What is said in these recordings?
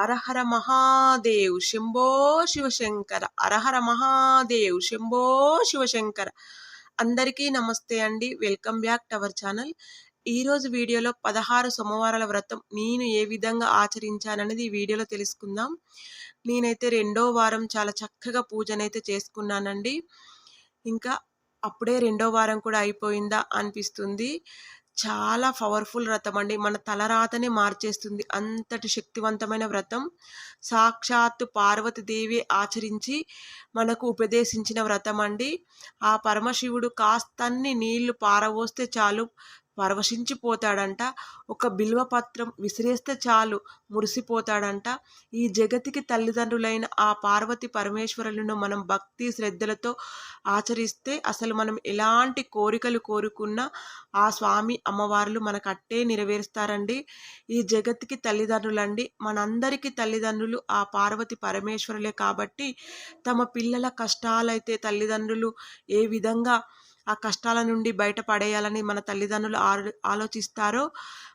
హరహర మహాదేవ్ శంభో శివశంకర హరహర మహాదేవ్ శంభో శివశంకర. అందరికీ నమస్తే అండి. Welcome back to our channel. ఈరోజు వీడియోలో పదహారు సోమవారాల వ్రతం నేను ఏ విధంగా ఆచరించాననేది ఈ వీడియోలో తెలుసుకుందాం. నేనైతే రెండో వారం చాలా చక్కగా పూజనైతే చేసుకున్నానండి. ఇంకా అప్పుడే రెండో వారం కూడా అయిపోయిందా అనిపిస్తుంది. చాలా పవర్ఫుల్ వ్రతం అండి. మన తలరాతనే మార్చేస్తుంది. అంతటి శక్తివంతమైన వ్రతం. సాక్షాత్తు పార్వతీదేవి ఆచరించి మనకు ఉపదేశించిన వ్రతం అండి. ఆ పరమశివుడు కాస్తన్ని నీళ్ళు పారవోస్తే చాలు. పరవశించిపోతాడంట. ఒక బిల్వపత్రం విసిరేస్తే చాలు మురిసిపోతాడంట. ఈ జగతికి తల్లిదండ్రులైన ఆ పార్వతి పరమేశ్వరులను మనం భక్తి శ్రద్ధలతో ఆచరిస్తే అసలు మనం ఎలాంటి కోరికలు కోరుకున్నా ఆ స్వామి అమ్మవార్లు మనకు అట్టే నెరవేరుస్తారండి. ఈ జగత్తుకి తల్లిదండ్రులండి. మనందరికీ తల్లిదండ్రులు ఆ పార్వతి పరమేశ్వరులే కాబట్టి తమ పిల్లల కష్టాలైతే తల్లిదండ్రులు ఏ విధంగా ఆ కష్టాల నుండి బయటపడేయాలని మన తల్లిదండ్రులు ఆలోచిస్తారో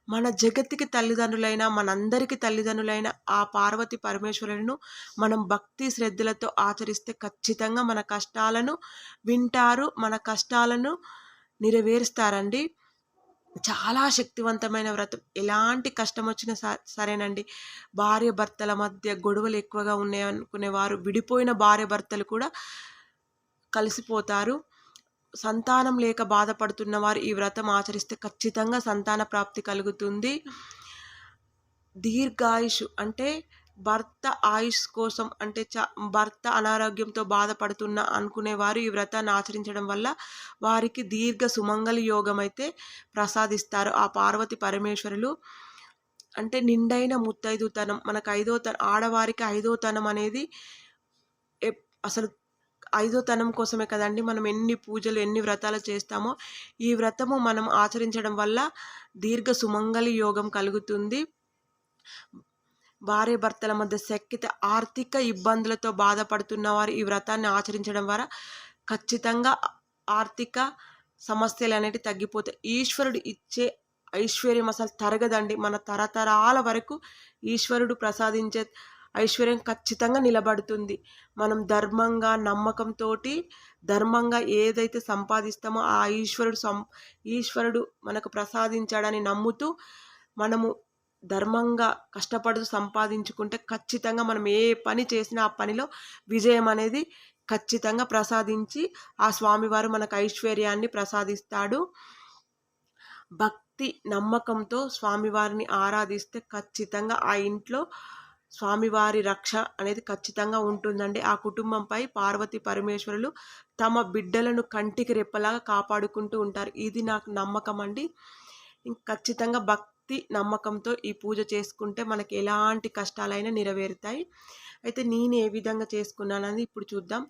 మన జగత్తుకి తల్లిదండ్రులైన మనందరికీ తల్లిదండ్రులైన ఆ పార్వతి పరమేశ్వరులను మనం భక్తి శ్రద్ధలతో ఆచరిస్తే ఖచ్చితంగా మన కష్టాలను వింటారు మన కష్టాలను నెరవేరుస్తారండి. చాలా శక్తివంతమైన వ్రతం. ఎలాంటి కష్టం వచ్చినా సరేనండి. భార్య భర్తల మధ్య గొడవలు ఎక్కువగా ఉన్నాయనుకునేవారు. విడిపోయిన భార్య భర్తలు కూడా కలిసిపోతారు. సంతానం లేక బాధపడుతున్న వారు ఈ వ్రతం ఆచరిస్తే ఖచ్చితంగా సంతాన ప్రాప్తి కలుగుతుంది. దీర్ఘాయుష్ అంటే భర్త ఆయుష్ కోసం అంటే చ భర్త అనారోగ్యంతో బాధపడుతున్న అనుకునేవారు ఈ వ్రతాన్ని ఆచరించడం వల్ల వారికి దీర్ఘ సుమంగళ యోగం అయితే ప్రసాదిస్తారు. ఆ పార్వతి పరమేశ్వరులు అంటే నిండైన ముత్తైదుతనం మనకు ఐదో తనం ఆడవారికి ఐదో తనం అనేది అసలు ఐదో తనం కోసమే కదండి మనం ఎన్ని పూజలు ఎన్ని వ్రతాలు చేస్తామో ఈ వ్రతము మనం ఆచరించడం వల్ల దీర్ఘ సుమంగళి యోగం కలుగుతుంది. భార్య భర్తల మధ్య శక్తిత ఆర్థిక ఇబ్బందులతో బాధపడుతున్న వారు ఈ వ్రతాన్ని ఆచరించడం ద్వారా ఖచ్చితంగా ఆర్థిక సమస్యలు అనేవి తగ్గిపోతాయి. ఈశ్వరుడు ఇచ్చే ఐశ్వర్యం అసలు తరగదండి. మన తరతరాల వరకు ఈశ్వరుడు ప్రసాదించే ఐశ్వర్యం ఖచ్చితంగా నిలబడుతుంది. మనం ధర్మంగా నమ్మకంతో ధర్మంగా ఏదైతే సంపాదిస్తామో ఆ ఈశ్వరుడు సం ఈశ్వరుడు మనకు ప్రసాదించాడని నమ్ముతూ మనము ధర్మంగా కష్టపడుతూ సంపాదించుకుంటే ఖచ్చితంగా మనం ఏ పని చేసినా ఆ పనిలో విజయం అనేది ఖచ్చితంగా ప్రసాదించి ఆ స్వామివారు మనకు ఐశ్వర్యాన్ని ప్రసాదిస్తాడు. భక్తి నమ్మకంతో స్వామివారిని ఆరాధిస్తే ఖచ్చితంగా ఆ ఇంట్లో స్వామివారి రక్ష అనేది ఖచ్చితంగా ఉంటుందండి. ఆ కుటుంబంపై పార్వతి పరమేశ్వరులు తమ బిడ్డలను కంటికి రెప్పలాగా కాపాడుకుంటూ ఉంటారు. ఇది నాకు నమ్మకం అండి. ఖచ్చితంగా భక్తి నమ్మకంతో ఈ పూజ చేసుకుంటే మనకి ఎలాంటి కష్టాలైనా నెరవేరుతాయి. అయితే నేను ఏ విధంగా చేసుకున్నానని ఇప్పుడు చూద్దాం.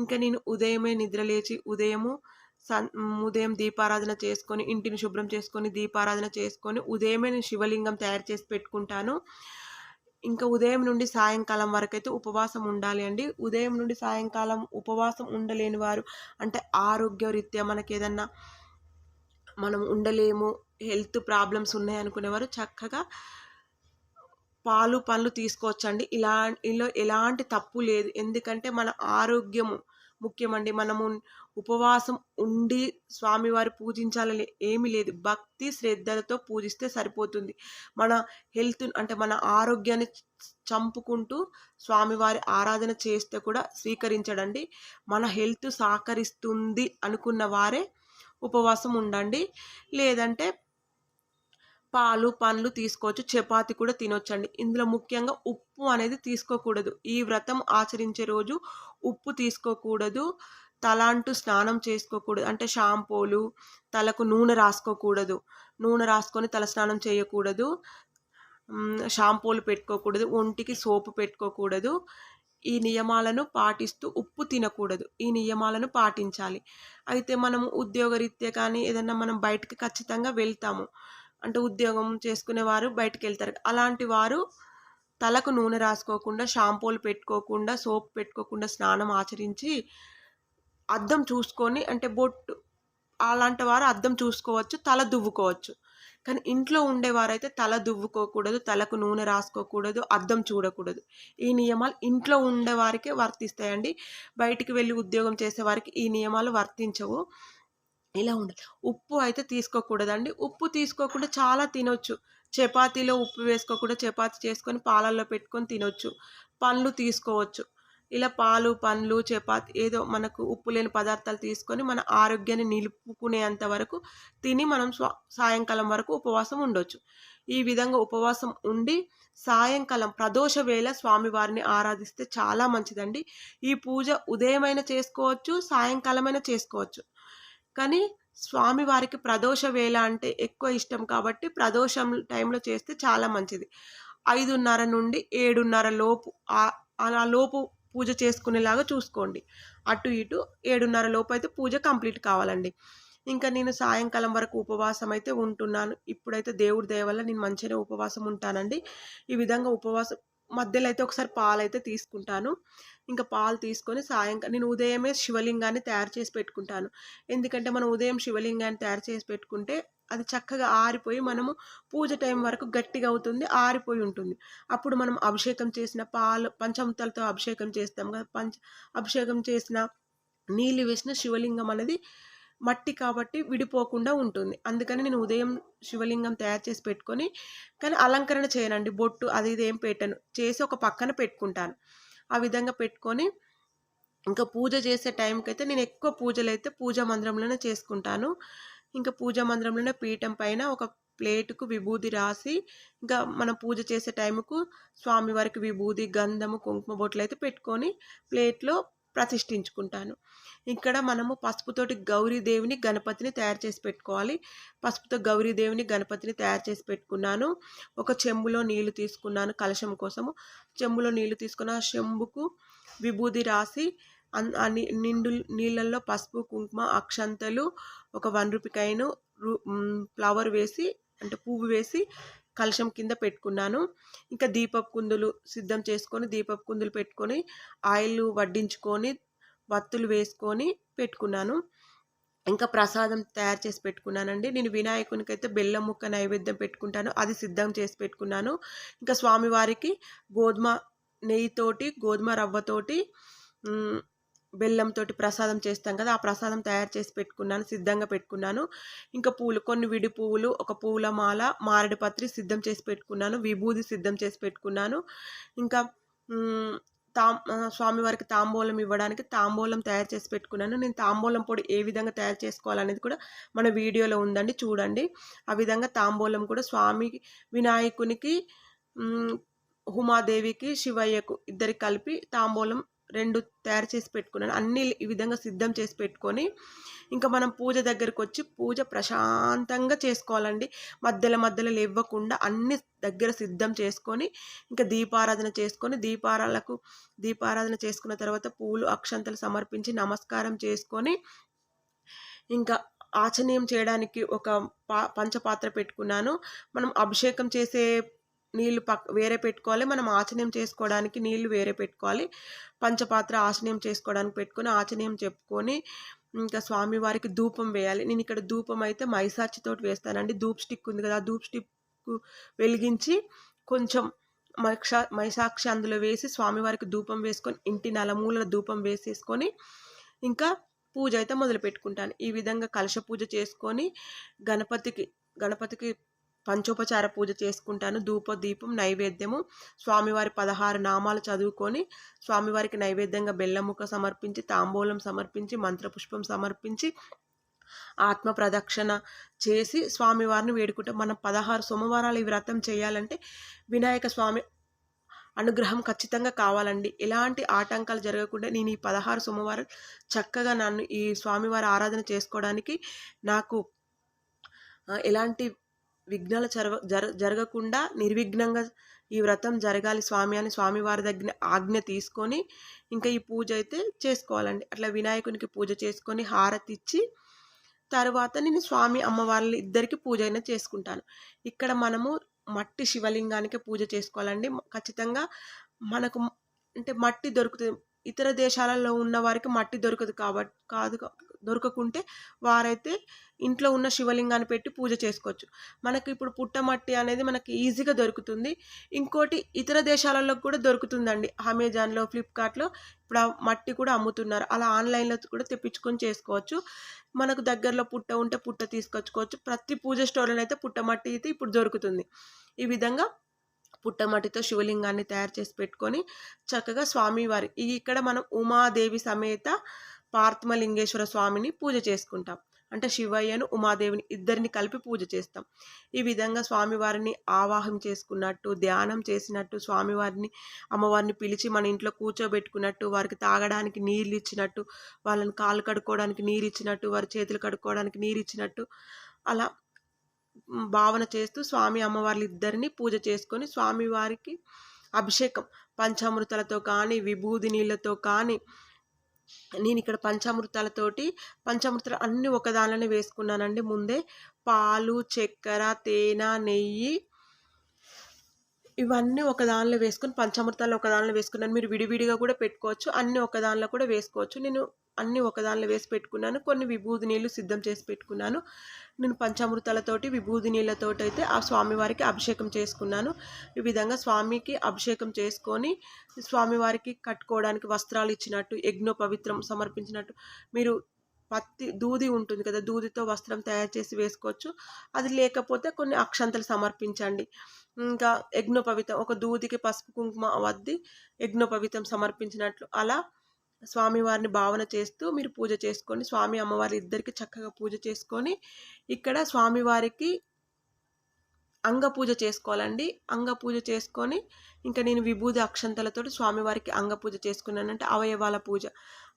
ఇంకా నేను ఉదయమే నిద్రలేచి ఉదయము సన్ ఉదయం దీపారాధన చేసుకొని ఇంటిని శుభ్రం చేసుకొని దీపారాధన చేసుకొని ఉదయమే నేను శివలింగం తయారు చేసి పెట్టుకుంటాను. ఇంకా ఉదయం నుండి సాయంకాలం వరకు అయితే ఉపవాసం ఉండాలి అండి. ఉదయం నుండి సాయంకాలం ఉపవాసం ఉండలేని వారు అంటే ఆరోగ్యరీత్యా మనకి ఏదన్నా మనం ఉండలేము హెల్త్ ప్రాబ్లమ్స్ ఉన్నాయనుకునేవారు చక్కగా పాలు పళ్ళు తీసుకోవచ్చండి. ఇలా ఇలా ఎలాంటి తప్పు లేదు. ఎందుకంటే మన ఆరోగ్యము ముఖ్యమండి. మనము ఉపవాసం ఉండి స్వామివారి పూజించాలని ఏమీ లేదు. భక్తి శ్రద్ధలతో పూజిస్తే సరిపోతుంది. మన హెల్త్ అంటే మన ఆరోగ్యాన్ని చంపుకుంటూ స్వామివారి ఆరాధన చేస్తే కూడా స్వీకరించడండి. మన హెల్త్ సహకరిస్తుంది అనుకున్న వారే ఉపవాసం ఉండండి. లేదంటే పాలు పండ్లు తీసుకోవచ్చు. చపాతి కూడా తినొచ్చండి. ఇందులో ముఖ్యంగా ఉప్పు అనేది తీసుకోకూడదు. ఈ వ్రతం ఆచరించే రోజు ఉప్పు తీసుకోకూడదు. తలాంటూ స్నానం చేసుకోకూడదు. అంటే షాంపూలు తలకు నూనె రాసుకోకూడదు. నూనె రాసుకొని తల స్నానం చేయకూడదు. షాంపూలు పెట్టుకోకూడదు. ఒంటికి సోపు పెట్టుకోకూడదు. ఈ నియమాలను పాటిస్తూ ఉప్పు తినకూడదు. ఈ నియమాలను పాటించాలి. అయితే మనము ఉద్యోగరీత్యా కానీ ఏదన్నా మనం బయటకు ఖచ్చితంగా వెళ్తాము. అంటే ఉద్యోగం చేసుకునే వారు బయటకు వెళ్తారు అలాంటి వారు తలకు నూనె రాసుకోకుండా షాంపూలు పెట్టుకోకుండా సోప్ పెట్టుకోకుండా స్నానం ఆచరించి అద్దం చూసుకొని అంటే బొట్టు అలాంటి వారు అద్దం చూసుకోవచ్చు తల దువ్వుకోవచ్చు. కానీ ఇంట్లో ఉండేవారైతే తల దువ్వుకోకూడదు తలకు నూనె రాసుకోకూడదు అద్దం చూడకూడదు. ఈ నియమాలు ఇంట్లో ఉండేవారికే వర్తిస్తాయండి. బయటికి వెళ్ళి ఉద్యోగం చేసేవారికి ఈ నియమాలు వర్తించవు. ఇలా ఉండాలి ఉప్పు అయితే తీసుకోకూడదండి. ఉప్పు తీసుకోకుండా చాలా తినొచ్చు. చపాతీలో ఉప్పు వేసుకోకుండా చపాతీ చేసుకొని పాలల్లో పెట్టుకొని తినొచ్చు. పండ్లు తీసుకోవచ్చు. ఇలా పాలు పండ్లు చపాతి ఏదో మనకు ఉప్పు లేని పదార్థాలు తీసుకొని మన ఆరోగ్యాన్ని నిలుపుకునేంత వరకు తిని మనం సాయంకాలం వరకు ఉపవాసం ఉండొచ్చు. ఈ విధంగా ఉపవాసం ఉండి సాయంకాలం ప్రదోష వేళ స్వామివారిని ఆరాధిస్తే చాలా మంచిదండి. ఈ పూజ ఉదయమైనా చేసుకోవచ్చు సాయంకాలమైనా చేసుకోవచ్చు. కానీ స్వామివారికి ప్రదోష వేళ అంటే ఎక్కువ ఇష్టం కాబట్టి ప్రదోషం టైంలో చేస్తే చాలా మంచిది. ఐదున్నర నుండి ఏడున్నర లోపు అలా లోపు పూజ చేసుకునేలాగా చూసుకోండి. అటు ఇటు ఏడున్నర లోపు అయితే పూజ కంప్లీట్ కావాలండి. ఇంకా నేను సాయంకాలం వరకు ఉపవాసం అయితే ఉంటున్నాను. ఇప్పుడైతే దేవుడి దయ వల్ల నేను మంచిగా ఉపవాసం ఉంటానండి. ఈ విధంగా ఉపవాసం మధ్యలో అయితే ఒకసారి పాలు అయితే తీసుకుంటాను. ఇంకా పాలు తీసుకొని సాయంకాలం నేను ఉదయమే శివలింగాన్ని తయారు చేసి పెట్టుకుంటాను. ఎందుకంటే మనం ఉదయం శివలింగాన్ని తయారు చేసి పెట్టుకుంటే అది చక్కగా ఆరిపోయి మనము పూజ టైం వరకు గట్టిగా అవుతుంది ఆరిపోయి ఉంటుంది. అప్పుడు మనం అభిషేకం చేసిన పాలు పంచముతలతో అభిషేకం చేస్తాం కదా పంచ అభిషేకం చేసిన నీళ్ళు వేసిన శివలింగం అనేది మట్టి కాబట్టి విడిపోకుండా ఉంటుంది. అందుకని నేను ఉదయం శివలింగం తయారు చేసి పెట్టుకొని కానీ అలంకరణ చేయనండి. బొట్టు అది ఇది ఏం పెట్టను. చేసి ఒక పక్కన పెట్టుకుంటాను. ఆ విధంగా పెట్టుకొని ఇంకా పూజ చేసే టైంకి అయితే నేను ఎక్కువ పూజలు అయితే పూజా మందిరంలోనే చేసుకుంటాను. ఇంకా పూజా మందిరంలోనే పీఠం పైన ఒక ప్లేటుకు విభూది రాసి ఇంకా మనం పూజ చేసే టైంకు స్వామివారికి విభూది గంధము కుంకుమ బొట్లు అయితే పెట్టుకొని ప్లేట్లో ప్రతిష్ఠించుకుంటాను. ఇక్కడ మనము పసుపుతోటి గౌరీదేవిని గణపతిని తయారు చేసి పెట్టుకోవాలి. పసుపుతో గౌరీదేవిని గణపతిని తయారు చేసి పెట్టుకున్నాను. ఒక చెంబులో నీళ్ళు తీసుకున్నాను కలశం కోసము. చెంబులో నీళ్ళు తీసుకున్న చెంబుకు విభూది రాసి నిండు నీళ్ళల్లో పసుపు కుంకుమ అక్షంతలు ఒక వన్ రూపీకైను ఫ్లవర్ వేసి అంటే పువ్వు వేసి కలశం కింద పెట్టుకున్నాను. ఇంకా దీపపు కుందులు సిద్ధం చేసుకొని దీపపు కుందులు పెట్టుకొని ఆయిల్ వడ్డించుకొని వత్తులు వేసుకొని పెట్టుకున్నాను. ఇంకా ప్రసాదం తయారు చేసి పెట్టుకున్నానండి. నేను వినాయకునికి అయితే బెల్లం ముక్క నైవేద్యం పెట్టుకుంటాను. అది సిద్ధం చేసి పెట్టుకున్నాను. ఇంకా స్వామివారికి గోధుమ నెయ్యితోటి గోధుమ రవ్వతోటి బెల్లంతో ప్రసాదం చేస్తాం కదా ఆ ప్రసాదం తయారు చేసి పెట్టుకున్నాను సిద్ధంగా పెట్టుకున్నాను. ఇంకా పూలు కొన్ని విడి పువ్వులు ఒక పూల మాల మారడి పత్రి సిద్ధం చేసి పెట్టుకున్నాను విభూది సిద్ధం చేసి పెట్టుకున్నాను. ఇంకా తాం స్వామివారికి తాంబూలం ఇవ్వడానికి తాంబూలం తయారు చేసి పెట్టుకున్నాను. నేను తాంబూలం పొడి ఏ విధంగా తయారు చేసుకోవాలనేది కూడా మన వీడియోలో ఉందండి చూడండి. ఆ విధంగా తాంబూలం కూడా స్వామి వినాయకునికి ఉమాదేవికి శివయ్యకు ఇద్దరికి కలిపి తాంబూలం రెండు తయారు చేసి పెట్టుకున్నాను. అన్నీ ఈ విధంగా సిద్ధం చేసి పెట్టుకొని ఇంకా మనం పూజ దగ్గరకు వచ్చి పూజ ప్రశాంతంగా చేసుకోవాలండి. మధ్యలో మధ్యలో లేవ్వకుండా అన్ని దగ్గర సిద్ధం చేసుకొని ఇంకా దీపారాధన చేసుకొని దీపారాలకు దీపారాధన చేసుకున్న తర్వాత పూలు అక్షంతలు సమర్పించి నమస్కారం చేసుకొని ఇంకా ఆచనీయం చేయడానికి ఒక పా పంచపాత్ర పెట్టుకున్నాను. మనం అభిషేకం చేసే నీళ్ళు పక్ వేరే పెట్టుకోవాలి. మనం ఆచనీయం చేసుకోవడానికి నీళ్ళు వేరే పెట్టుకోవాలి. పంచపాత్ర ఆచనీయం చేసుకోవడానికి పెట్టుకొని ఆచనీయం చెప్పుకొని ఇంకా స్వామివారికి ధూపం వేయాలి. నేను ఇక్కడ ధూపం అయితే మైసాచితోటి వేస్తానండి. ధూప్ స్టిక్ ఉంది కదా ఆ ధూప్ స్టిక్ వెలిగించి కొంచెం మైక్షా మైసాక్షి అందులో వేసి స్వామివారికి ధూపం వేసుకొని ఇంటి నలమూల ధూపం వేసేసుకొని ఇంకా పూజ అయితే మొదలు పెట్టుకుంటాను ఈ విధంగా కలశ పూజ చేసుకొని గణపతికి గణపతికి పంచోపచార పూజ చేసుకుంటాను. ధూప దీపం నైవేద్యము. స్వామివారి పదహారు నామాలు చదువుకొని స్వామివారికి నైవేద్యంగా బెల్లముక్క సమర్పించి తాంబూలం సమర్పించి మంత్రపుష్పం సమర్పించి ఆత్మ ప్రదక్షిణ చేసి స్వామివారిని వేడుకుంటాం. మనం పదహారు సోమవారాలు ఈ వ్రతం చేయాలంటే వినాయక స్వామి అనుగ్రహం ఖచ్చితంగా కావాలండి. ఎలాంటి ఆటంకాలు జరగకుండా నేను ఈ పదహారు సోమవారం చక్కగా నన్ను ఈ స్వామివారి ఆరాధన చేసుకోవడానికి నాకు ఎలాంటి విఘ్నాలు జరగ జర జరగకుండా నిర్విఘ్నంగా ఈ వ్రతం జరగాలి స్వామి అని స్వామివారి దగ్గర ఆజ్ఞ తీసుకొని ఇంకా ఈ పూజ అయితే చేసుకోవాలండి. అట్లా వినాయకునికి పూజ చేసుకొని హారతి ఇచ్చి తర్వాత నేను స్వామి అమ్మవార్లు ఇద్దరికి పూజ అయినా చేసుకుంటాను. ఇక్కడ మనము మట్టి శివలింగానికి పూజ చేసుకోవాలండి. ఖచ్చితంగా మనకు అంటే మట్టి దొరుకుతుంది. ఇతర దేశాలలో ఉన్న వారికి మట్టి దొరకదు కాబట్టి కాదు దొరకకుంటే వారైతే ఇంట్లో ఉన్న శివలింగాన్ని పెట్టి పూజ చేసుకోవచ్చు. మనకి ఇప్పుడు పుట్టమట్టి అనేది మనకి ఈజీగా దొరుకుతుంది. ఇంకోటి ఇతర దేశాలలో కూడా దొరుకుతుందండి. అమెజాన్లో ఫ్లిప్కార్ట్లో ఇప్పుడు ఆ మట్టి కూడా అమ్ముతున్నారు. అలా ఆన్లైన్లో కూడా తెప్పించుకొని చేసుకోవచ్చు. మనకు దగ్గరలో పుట్ట ఉంటే పుట్ట తీసుకొచ్చుకోవచ్చు. ప్రతి పూజ స్టోర్లో అయితే పుట్టమట్టి అయితే ఇప్పుడు దొరుకుతుంది. ఈ విధంగా పుట్టమట్టితో శివలింగాన్ని తయారు చేసి పెట్టుకొని చక్కగా స్వామివారి ఇక్కడ మనం ఉమాదేవి సమేత పార్థమలింగేశ్వర స్వామిని పూజ చేసుకుంటాం. అంటే శివయ్యను ఉమాదేవిని ఇద్దరిని కలిపి పూజ చేస్తాం. ఈ విధంగా స్వామివారిని ఆవాహం చేసుకున్నట్టు ధ్యానం చేసినట్టు స్వామివారిని అమ్మవారిని పిలిచి మన ఇంట్లో కూర్చోబెట్టుకున్నట్టు వారికి తాగడానికి నీళ్ళు ఇచ్చినట్టు వాళ్ళని కాళ్ళు కడుక్కోవడానికి నీరు ఇచ్చినట్టు వారి చేతులు కడుక్కోవడానికి నీరు ఇచ్చినట్టు అలా భావన చేస్తూ స్వామి అమ్మవార్లు ఇద్దరిని పూజ చేసుకొని స్వామివారికి అభిషేకం. పంచామృతలతో కానీ విభూది నీళ్ళతో కానీ నేను ఇక్కడ పంచామృతాలతోటి పంచామృతాలు అన్నీ ఒకదానిలోనే వేసుకున్నానండి ముందే. పాలు చక్కెర తేనె నెయ్యి ఇవన్నీ ఒక దానిలో వేసుకొని పంచామృతాలు ఒక దానిలో వేసుకున్నాను. మీరు విడివిడిగా కూడా పెట్టుకోవచ్చు. అన్నీ ఒక దానిలో కూడా వేసుకోవచ్చు. నేను అన్నీ ఒక దానిలో వేసి పెట్టుకున్నాను. కొన్ని విభూది నీళ్ళు సిద్ధం చేసి పెట్టుకున్నాను. నేను పంచామృతాలతోటి విభూది నీళ్ళతోటి అయితే ఆ స్వామివారికి అభిషేకం చేసుకున్నాను. ఈ విధంగా స్వామికి అభిషేకం చేసుకొని స్వామివారికి కట్టుకోవడానికి వస్త్రాలు ఇచ్చినట్టు యజ్ఞోపవిత్రం సమర్పించినట్టు మీరు పత్తి దూది ఉంటుంది కదా దూదితో వస్త్రం తయారు చేసి వేసుకోవచ్చు. అది లేకపోతే కొన్ని అక్షంతలు సమర్పించండి. ఇంకా యజ్ఞోపవితం ఒక దూదికి పసుపు కుంకుమ వద్ది యజ్ఞోపవితం సమర్పించినట్లు అలా స్వామివారిని భావన చేస్తూ మీరు పూజ చేసుకొని స్వామి అమ్మవారి ఇద్దరికి చక్కగా పూజ చేసుకొని ఇక్కడ స్వామివారికి అంగ పూజ చేసుకోవాలండి. అంగ పూజ చేసుకొని ఇంకా నేను విభూది అక్షంతలతో స్వామివారికి అంగ పూజ చేసుకున్నానంటే అవయవాల పూజ.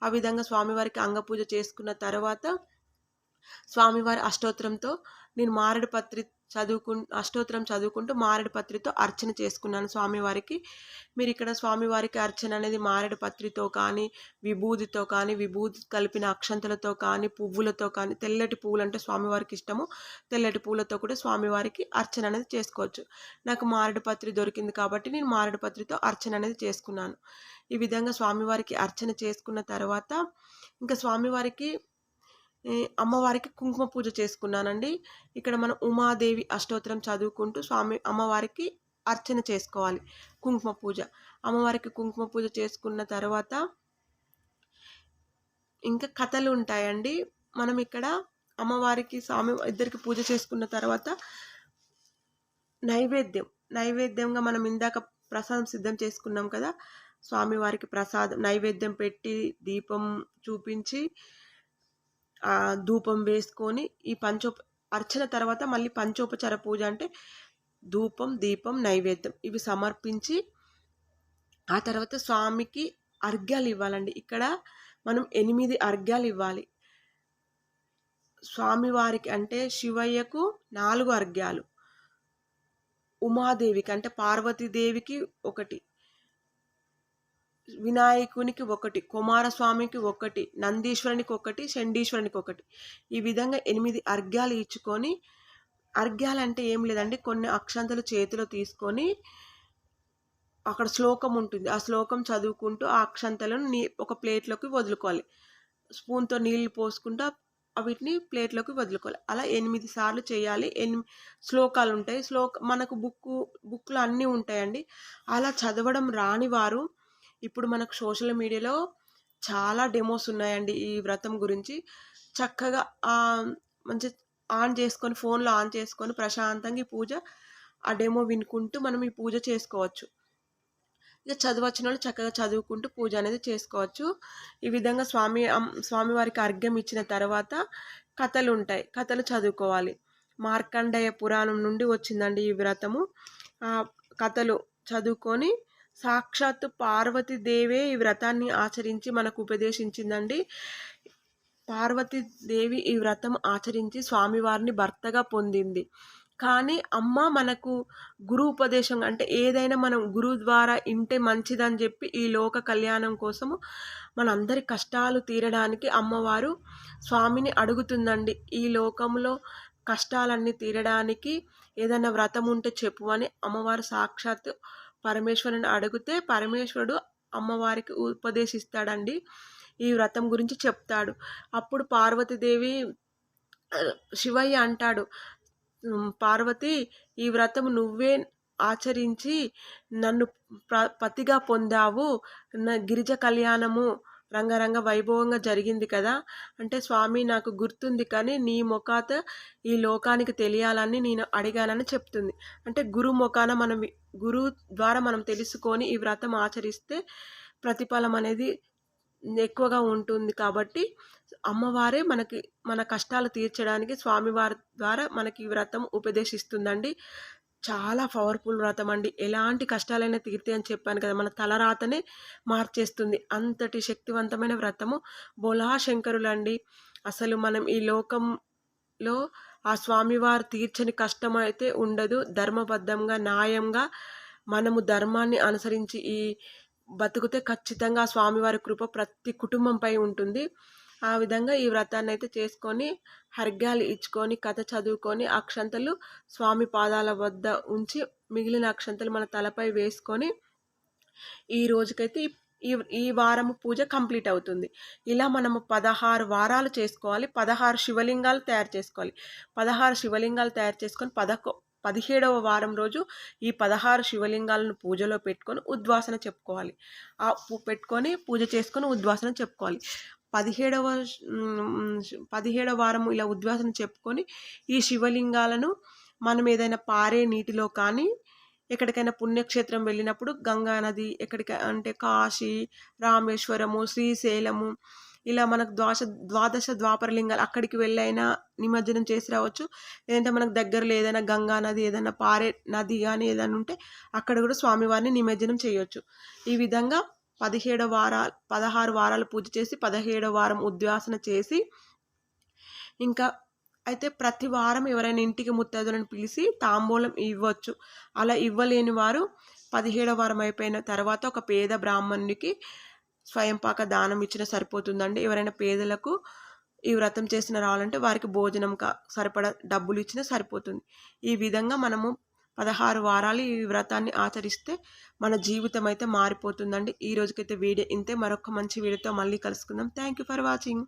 ఆ విధంగా స్వామివారికి అంగ పూజ చేసుకున్న తర్వాత స్వామివారి అష్టోత్తరంతో నేను మారడు పత్రి చదువుకు అష్టోత్తరం చదువుకుంటూ మారేడు పత్రితో అర్చన చేసుకున్నాను స్వామివారికి. మీరు ఇక్కడ స్వామివారికి అర్చన అనేది మారేడు పత్రితో కానీ విభూతితో కానీ విభూది కలిపిన అక్షంతలతో కానీ పువ్వులతో కానీ తెల్లటి పువ్వులు అంటే స్వామివారికి ఇష్టము. తెల్లటి పూలతో కూడా స్వామివారికి అర్చన అనేది చేసుకోవచ్చు. నాకు మారేడు పత్రి దొరికింది కాబట్టి నేను మారేడు పత్రితో అర్చన అనేది చేసుకున్నాను. ఈ విధంగా స్వామివారికి అర్చన చేసుకున్న తర్వాత ఇంకా స్వామివారికి అమ్మవారికి కుంకుమ పూజ చేసుకున్నానండి. ఇక్కడ మనం ఉమాదేవి అష్టోత్తరం చదువుకుంటూ స్వామి అమ్మవారికి అర్చన చేసుకోవాలి కుంకుమ పూజ. అమ్మవారికి కుంకుమ పూజ చేసుకున్న తర్వాత ఇంకా కథలు ఉంటాయండి. మనం ఇక్కడ అమ్మవారికి స్వామి ఇద్దరికి పూజ చేసుకున్న తర్వాత నైవేద్యం. నైవేద్యంగా మనం ఇందాక ప్రసాదం సిద్ధం చేసుకున్నాం కదా. స్వామివారికి ప్రసాదం నైవేద్యం పెట్టి దీపం చూపించి ధూపం వేసుకొని ఈ పంచోప అర్చన తర్వాత మళ్ళీ పంచోపచార పూజ అంటే ధూపం దీపం నైవేద్యం ఇవి సమర్పించి ఆ తర్వాత స్వామికి అర్ఘ్యాలు ఇవ్వాలండి. ఇక్కడ మనం ఎనిమిది అర్ఘ్యాలు ఇవ్వాలి. స్వామివారికి అంటే శివయ్యకు నాలుగు అర్ఘ్యాలు ఉమాదేవికి అంటే పార్వతీదేవికి ఒకటి. వినాయకునికి ఒకటి కుమారస్వామికి ఒకటి నందీశ్వరునికి ఒకటి చండీశ్వరునికి ఒకటి. ఈ విధంగా ఎనిమిది అర్ఘ్యాలు ఇచ్చుకొని అర్ఘ్యాలు అంటే ఏం లేదండి కొన్ని అక్షంతలు చేతిలో తీసుకొని అక్కడ శ్లోకం ఉంటుంది. ఆ శ్లోకం చదువుకుంటూ ఆ అక్షంతలను నీ ఒక ప్లేట్లోకి వదులుకోవాలి. స్పూన్తో నీళ్ళు పోసుకుంటూ వీటిని ప్లేట్లోకి వదులుకోవాలి. అలా ఎనిమిది సార్లు చేయాలి. ఎనిమి శ్లోకాలు ఉంటాయి. శ్లోక మనకు బుక్ బుక్లు అన్నీ ఉంటాయండి. అలా చదవడం రాని వారు ఇప్పుడు మనకు సోషల్ మీడియాలో చాలా డెమోస్ ఉన్నాయండి ఈ వ్రతం గురించి. చక్కగా మంచి ఆన్ చేసుకొని ఫోన్లో ఆన్ చేసుకొని ప్రశాంతంగా ఈ పూజ ఆ డెమో వినుకుంటూ మనం ఈ పూజ చేసుకోవచ్చు. ఇక చదవచ్చిన వాళ్ళు చక్కగా చదువుకుంటూ పూజ అనేది చేసుకోవచ్చు. ఈ విధంగా స్వామి స్వామివారికి అర్ఘ్యం ఇచ్చిన తర్వాత కథలు ఉంటాయి. కథలు చదువుకోవాలి. మార్కండేయ పురాణం నుండి వచ్చిందండి ఈ వ్రతము. కథలు చదువుకొని సాక్షాత్ పార్వతీదేవే ఈ వ్రతాన్ని ఆచరించి మనకు ఉపదేశించిందండి. పార్వతీదేవి ఈ వ్రతం ఆచరించి స్వామివారిని భర్తగా పొందింది. కానీ అమ్మ మనకు గురు ఉపదేశం అంటే ఏదైనా మనం గురువు ద్వారా ఇంటే మంచిదని చెప్పి ఈ లోక కళ్యాణం కోసము మనందరి కష్టాలు తీరడానికి అమ్మవారు స్వామిని అడుగుతుందండి. ఈ లోకంలో కష్టాలన్నీ తీరడానికి ఏదైనా వ్రతం ఉంటే చెప్పు అని అమ్మవారు సాక్షాత్ పరమేశ్వరుని అడిగితే పరమేశ్వరుడు అమ్మవారికి ఉపదేశిస్తాడండి. ఈ వ్రతం గురించి చెప్తాడు. అప్పుడు పార్వతీదేవి శివయ్య అంటాడు పార్వతి ఈ వ్రతం నువ్వే ఆచరించి నన్ను ప్ర- పతిగా పొందావు. నా గిరిజ కళ్యాణము రంగరంగ వైభవంగా జరిగింది కదా. అంటే స్వామి నాకు గుర్తుంది కానీ నీ ముఖాత ఈ లోకానికి తెలియాలని నేను అడిగానని చెప్తుంది. అంటే గురు ముఖాన మనం గురువు ద్వారా మనం తెలుసుకొని ఈ వ్రతం ఆచరిస్తే ప్రతిఫలం అనేది ఎక్కువగా ఉంటుంది కాబట్టి అమ్మవారే మనకి మన కష్టాలు తీర్చడానికి స్వామివారి ద్వారా మనకి ఈ వ్రతం ఉపదేశిస్తుందండి. చాలా పవర్ఫుల్ వ్రతం అండి. ఎలాంటి కష్టాలైనా తీర్తే అని చెప్పాను కదా! మన తలరాతనే మార్చేస్తుంది. అంతటి శక్తివంతమైన వ్రతము బోలా శంకరులండి. అసలు మనం ఈ లోకంలో ఆ స్వామివారు తీర్చని కష్టం అయితే ఉండదు. ధర్మబద్ధంగా న్యాయంగా మనము ధర్మాన్ని అనుసరించి ఈ బతుకుతే ఖచ్చితంగా స్వామివారి కృప ప్రతి కుటుంబంపై ఉంటుంది. ఆ విధంగా ఈ వ్రతాన్ని అయితే చేసుకొని హర్గ్యాలు ఇచ్చుకొని కథ చదువుకొని అక్షంతలు స్వామి పాదాల వద్ద ఉంచి మిగిలిన అక్షంతలు మన తలపై వేసుకొని ఈ రోజుకైతే ఈ- ఈ వారము పూజ కంప్లీట్ అవుతుంది. ఇలా మనము పదహారు వారాలు చేసుకోవాలి. పదహారు శివలింగాలు తయారు చేసుకోవాలి. పదహారు శివలింగాలు తయారు చేసుకొని పదకొ పదిహేడవ వారం రోజు ఈ పదహారు శివలింగాలను పూజలో పెట్టుకొని ఉద్వాసన చెప్పుకోవాలి. ఆ పెట్టుకొని పూజ చేసుకొని ఉద్వాసన చెప్పుకోవాలి. పదిహేడవ పదిహేడవ వారం ఇలా ఉద్వాసన చెప్పుకొని ఈ శివలింగాలను మనం ఏదైనా పారే నీటిలో కానీ ఎక్కడికైనా పుణ్యక్షేత్రం వెళ్ళినప్పుడు గంగా నది ఎక్కడికి అంటే కాశీ రామేశ్వరము శ్రీశైలము ఇలా మనకు ద్వాస ద్వాదశ ద్వాపరలింగాలు అక్కడికి వెళ్ళైనా నిమజ్జనం చేసి రావచ్చు. లేదంటే మనకు దగ్గరలో ఏదైనా గంగా నది ఏదైనా పారే నది కానీ ఏదైనా ఉంటే అక్కడ కూడా స్వామివారిని నిమజ్జనం చేయవచ్చు ఈ విధంగా పదిహేడు వారాలు పదహారు వారాలు పూజ చేసి పదిహేడో వారం ఉద్వాసన చేసి ఇంకా అయితే ప్రతి వారం ఎవరైనా ఇంటికి ముత్తైదులను పిలిచి తాంబూలం ఇవ్వచ్చు. అలా ఇవ్వలేని వారు పదిహేడవ వారం అయిపోయిన తర్వాత ఒక పేద బ్రాహ్మణునికి స్వయంపాక దానం ఇచ్చిన సరిపోతుందండి. ఎవరైనా పేదలకు ఈ వ్రతం చేసిన రావాలంటే వారికి భోజనం కా సరిపడ డబ్బులు ఇచ్చినా సరిపోతుంది. ఈ విధంగా మనము పదహారు వారాలు ఈ వ్రతాన్ని ఆచరిస్తే మన జీవితం అయితే మారిపోతుందండి. ఈ రోజుకైతే వీడియో ఇంతే. మరొక మంచి వీడియోతో మళ్ళీ కలుసుకుందాం. Thank you for watching